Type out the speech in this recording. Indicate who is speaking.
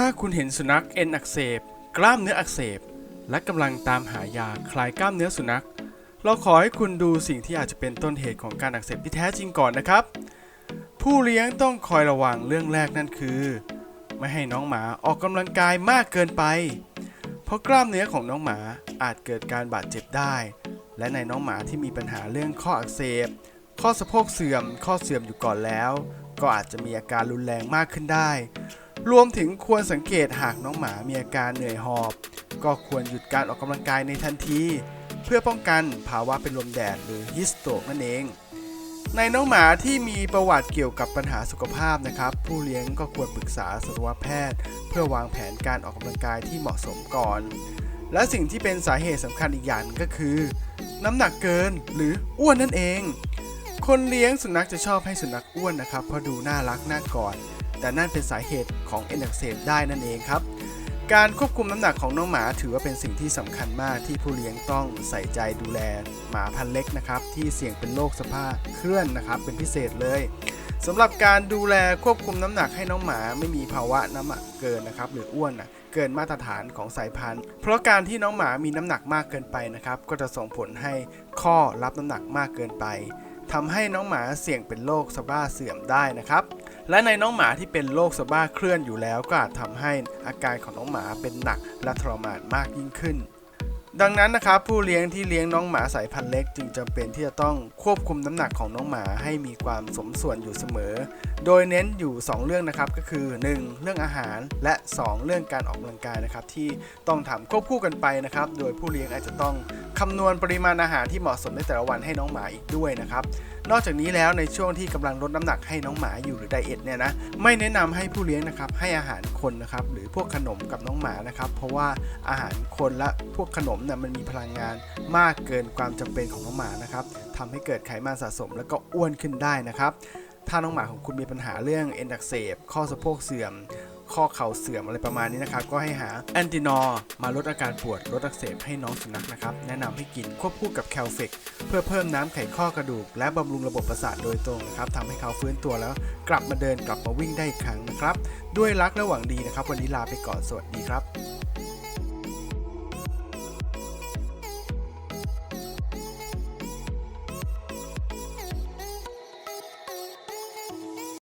Speaker 1: ถ้าคุณเห็นสุนัขเอ็นอักเสบ กล้ามเนื้ออักเสบ และกำลังตามหายาคลายกล้ามเนื้อสุนัข เราขอให้คุณดูสิ่งที่อาจจะเป็นต้นเหตุของการอักเสบที่แท้จริงก่อนนะครับ ผู้เลี้ยงต้องคอยระวังเรื่องแรกนั่นคือ ไม่ให้น้องหมาออกกำลังกายมากเกินไป เพราะกล้ามเนื้อของน้องหมาอาจเกิดการบาดเจ็บได้ และในน้องหมาที่มีปัญหาเรื่องข้ออักเสบ ข้อสะโพกเสื่อม ข้อเสื่อมอยู่ก่อนแล้ว ก็อาจจะมีอาการรุนแรงมากขึ้นได้ รวมถึงควรสังเกตหากน้องหมามีอาการเหนื่อยหอบ ก็ควรหยุดการออกกำลังกายในทันที เพื่อป้องกันภาวะเป็นลมแดดหรือฮิสโตกนั่นเอง ในน้องหมาที่มีประวัติเกี่ยวกับปัญหาสุขภาพนะครับ ผู้เลี้ยงก็ควรปรึกษาสัตวแพทย์ เพื่อวางแผนการออกกำลังกายที่เหมาะสมก่อน และสิ่งที่เป็นสาเหตุสำคัญอีกอย่างก็คือ น้ำหนักเกินหรืออ้วนนั่นเองคนเลี้ยงสุนัขจะชอบให้สุนัขอ้วนนะครับเพราะดูน่ารักน่ากอด แต่นั่นเป็นสาเหตุของเอ็นอักเสบได้นั่นเองครับ การควบคุมน้ำหนักของน้องหมาถือว่าเป็นสิ่งที่สำคัญมากที่ผู้เลี้ยงต้องใส่ใจดูแลหมาพันธุ์เล็กนะครับ ที่เสี่ยงเป็นโรคสภาพเคลื่อนนะครับ เป็นพิเศษเลยสำหรับการดูแลควบคุมน้ำหนักให้น้องหมาไม่มีภาวะน้ำหนักเกินนะครับหรืออ้วนนะเกินมาตรฐานของสายพันธุ์ เพราะการที่น้องหมามีน้ำหนักมากเกินไปนะครับ ก็จะส่งผลให้ข้อรับน้ำหนักมากเกินไปทำให้น้องหมาเสี่ยงเป็นโรคสะบ้าเสื่อมได้นะครับ และในน้องหมาที่เป็นโรคสะบ้าเคลื่อนอยู่แล้วก็อาจทำให้อาการของน้องหมาเป็นหนักและทรมานมากยิ่งขึ้น ดังนั้นนะครับผู้เลี้ยงที่เลี้ยงน้องหมาสายพันธุ์เล็ก จึงจำเป็นที่จะต้องควบคุมน้ำหนักของน้องหมาให้มีความสมส่วนอยู่เสมอ โดยเน้นอยู่ 2 เรื่องนะครับก็คือ 1. เรื่องอาหารและ 2 เรื่องการออกกำลังกายนะครับที่ต้องทำควบคู่กันไปนะครับ โดยผู้เลี้ยงอาจจะต้องคำนวณปริมาณอาหารที่เหมาะสมในแต่ละวันให้น้องหมาอีกด้วยนะครับ นอกจากนี้แล้วในช่วงที่กำลังลดน้ำหนักให้น้องหมาอยู่หรือไดเอทเนี่ยนะไม่แนะนำให้ผู้เลี้ยงนะครับให้อาหารคนนะครับหรือพวกขนมกับน้องหมานะครับเพราะว่าอาหารคนและพวกขนมเนี่ยมันมีพลังงานมากเกินความจำเป็นของน้องหมานะครับทำให้เกิดไขมันสะสมแล้วก็อ้วนขึ้นได้นะครับถ้าน้องหมาของคุณมีปัญหาเรื่องเอ็นอักเสบข้อสะโพกเสื่อม ข้อเข่าเสื่อมอะไรประมาณนี้นะครับ ก็ให้หาแอนตินอร์มาลดอาการปวดลดอักเสบให้น้องสุนัขนะครับ แนะนำให้กินควบคู่กับแคลเฟก เพื่อเพิ่มน้ำไขข้อกระดูก และบำรุงระบบประสาทโดยตรงนะครับทำให้เขาฟื้นตัวแล้ว กลับมาเดินกลับมาวิ่งได้อีกครั้งนะครับ ด้วยรักและหวังดีนะครับ วันนี้ลาไปก่อนสวัสดีครับ